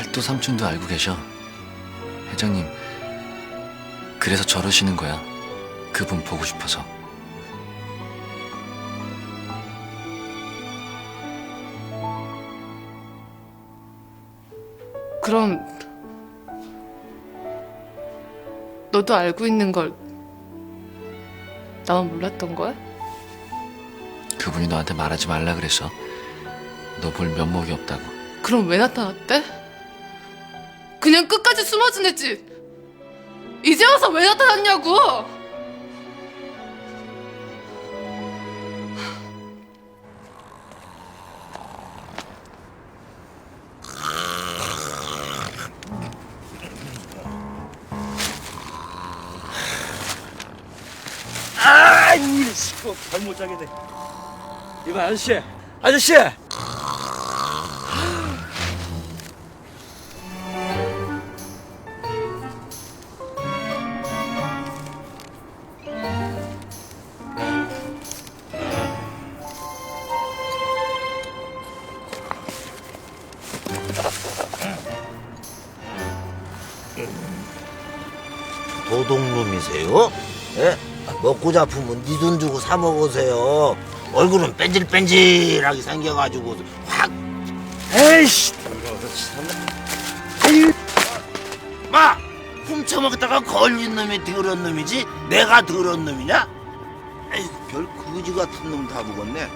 팔도 삼촌도 알고 계셔. 회장님, 그래서 저러시는 거야. 그분 보고 싶어서. 그럼 너도 알고 있는 걸 나만 몰랐던 거야? 그분이 너한테 말하지 말라 그래서 너 볼 면목이 없다고. 그럼 왜 나타났대? 그냥 끝까지 숨어 지냈지. 이제 와서 왜 나타났냐고. 아, 이 시끄러 잘못 자겠네. 이봐 아저씨, 아저씨. 도둑놈이세요? 예? 먹고 잡으면 네돈 주고 사 먹으세요. 얼굴은 뺀질뺀질하게 생겨가지고 확. 에이씨, 참. 마! 훔쳐먹다가 걸린 놈이 더러운 놈이지 내가 더러운 놈이냐? 에이, 별 거지 같은 놈 다 먹었네.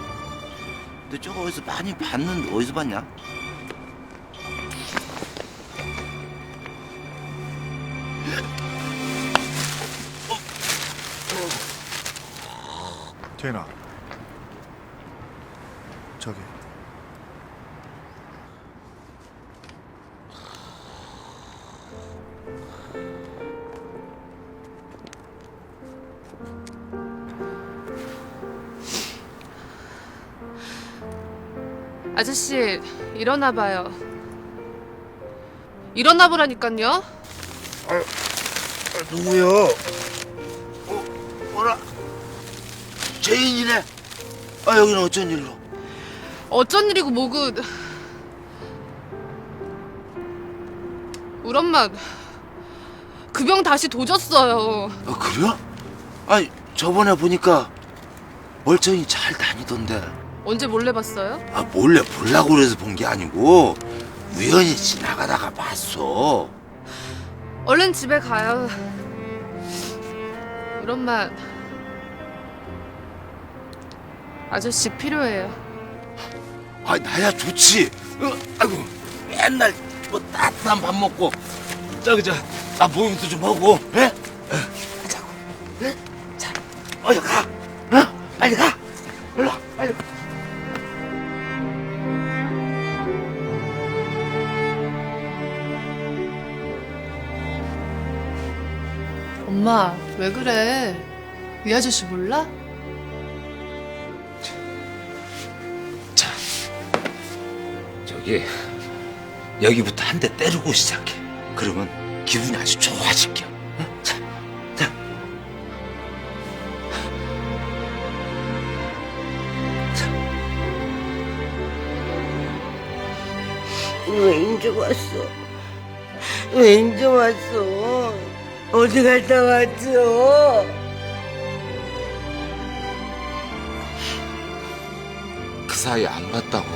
너 저거 어디서 많이 봤는데 어디서 봤냐? 태인아 저기 아저씨 일어나 봐요. 일어나 보라니까요. 아, 누구요? 죄인이네. 아 여기는 어쩐 일로? 어쩐 일이고 뭐고 우리 엄마 그 병 다시 도졌어요 아 그래? 아니 저번에 보니까 멀쩡히 잘 다니던데. 언제 몰래 봤어요? 아 몰래 보려고 그래서 본 게 아니고 우연히 지나가다가 봤어. 얼른 집에 가요 우리 엄마 아저씨 필요해요 아 나야 좋지. 어, 아이고 맨날 뭐 따뜻한 밥 먹고 저기 저나 모임도 좀 하고. 예? 어, 가자고. 예? 자, 어여 가. 어? 빨리 가. 일로 와. 빨리. 가. 엄마 왜 그래 이 아저씨 몰라? 저기 여기부터 한 대 때리고 시작해. 그러면 기분이 아주 좋아질게. 어? 자, 자. 자. 왜 인제 왔어? 왜 인제 왔어? 어디 갔다 왔어? 그 사이 안 봤다고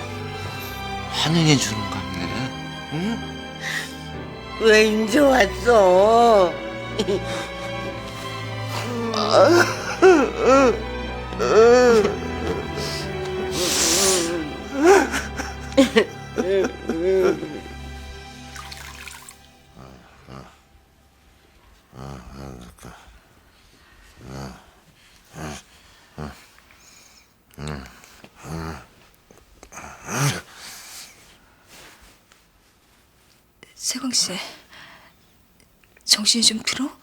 환영해 주는 거 같네. 응? 왜 인제 왔어? 세광 씨, 정신이 좀 들어?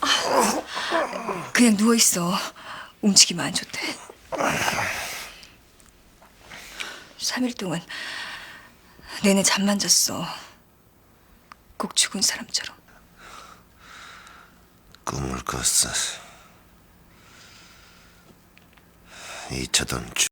아, 그냥 누워 있어. 움직이면 안 좋대. 3일 동안 내내 잠만 잤어. 꼭 죽은 사람처럼. 꿈을 꿨어. 잊혀던